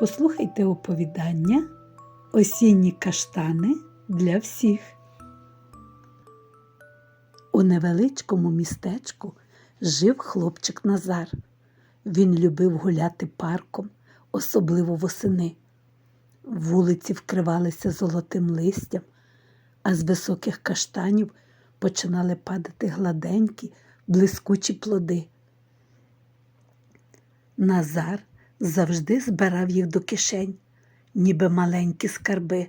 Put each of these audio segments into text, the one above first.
Послухайте оповідання Осінні каштани для всіх. У невеличкому містечку жив хлопчик Назар. Він любив гуляти парком, особливо восени. Вулиці вкривалися золотим листям, а з високих каштанів починали падати гладенькі, блискучі плоди. Назар завжди збирав їх до кишень, ніби маленькі скарби.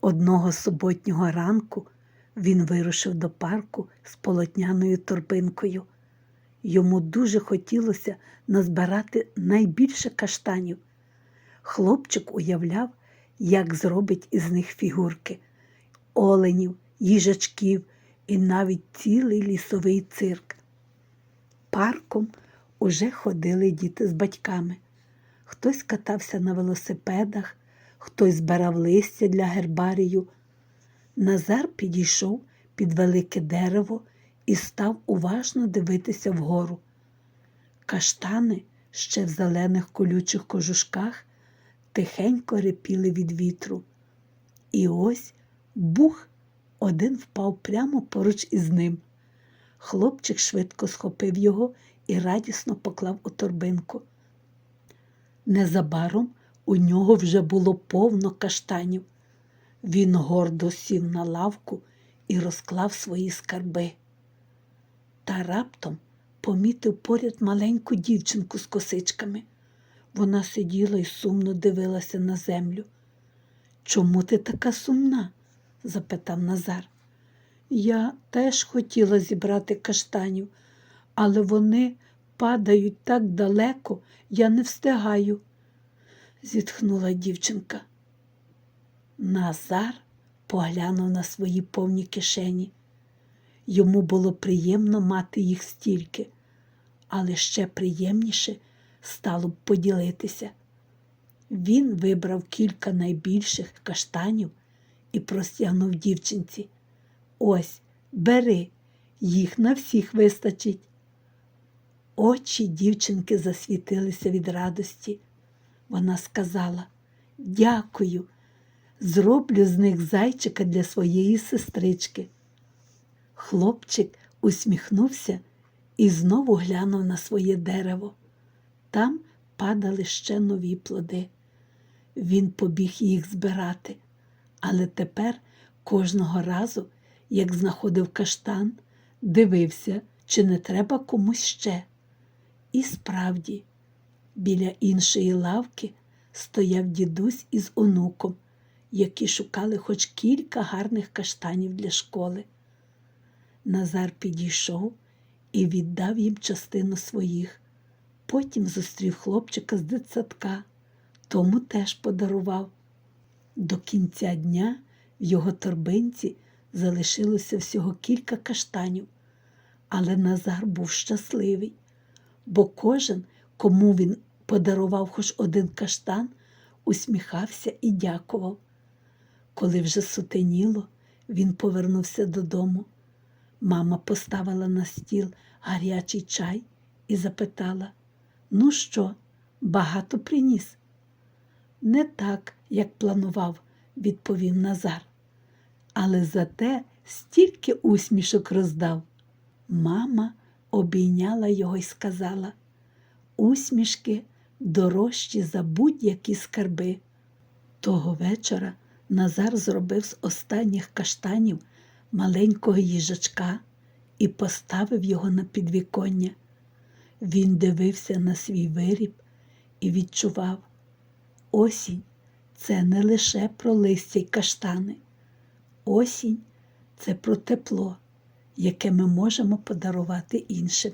Одного суботнього ранку він вирушив до парку з полотняною торбинкою. Йому дуже хотілося назбирати найбільше каштанів. Хлопчик уявляв, як зробить із них фігурки, оленів, їжачків і навіть цілий лісовий цирк. Парком уже ходили діти з батьками. Хтось катався на велосипедах, хтось збирав листя для гербарію. Назар підійшов під велике дерево і став уважно дивитися вгору. Каштани ще в зелених колючих кожушках тихенько репіли від вітру. І ось бух один впав прямо поруч із ним. Хлопчик швидко схопив його і радісно поклав у торбинку. Незабаром у нього вже було повно каштанів. Він гордо сів на лавку і розклав свої скарби. Та раптом помітив поряд маленьку дівчинку з косичками. Вона сиділа і сумно дивилася на землю. Чому ти така сумна? запитав Назар. Я теж хотіла зібрати каштанів, але вони падають так далеко, я не встигаю, зітхнула дівчинка. Назар поглянув на свої повні кишені. Йому було приємно мати їх стільки, але ще приємніше стало б поділитися. Він вибрав кілька найбільших каштанів і простягнув дівчинці. Ось, бери, їх на всіх вистачить. Очі дівчинки засвітилися від радості. Вона сказала Дякую, зроблю з них зайчика для своєї сестрички. Хлопчик усміхнувся і знову глянув на своє дерево. Там падали ще нові плоди. Він побіг їх збирати, але тепер кожного разу, як знаходив каштан, дивився, чи не треба комусь ще. І справді, біля іншої лавки стояв дідусь із онуком, які шукали хоч кілька гарних каштанів для школи. Назар підійшов і віддав їм частину своїх. Потім зустрів хлопчика з дитсадка, тому теж подарував. До кінця дня в його торбинці залишилося всього кілька каштанів, але Назар був щасливий, бо кожен, кому він подарував хоч один каштан, усміхався і дякував. Коли вже сутеніло, він повернувся додому. Мама поставила на стіл гарячий чай і запитала Ну що, багато приніс? Не так, як планував, відповів Назар. Але зате стільки усмішок роздав. Мама обійняла його й сказала усмішки дорожчі за будь-які скарби. Того вечора Назар зробив з останніх каштанів маленького їжачка і поставив його на підвіконня. Він дивився на свій виріб і відчував, осінь це не лише про листя й каштани. Осінь це про тепло, яке ми можемо подарувати іншим.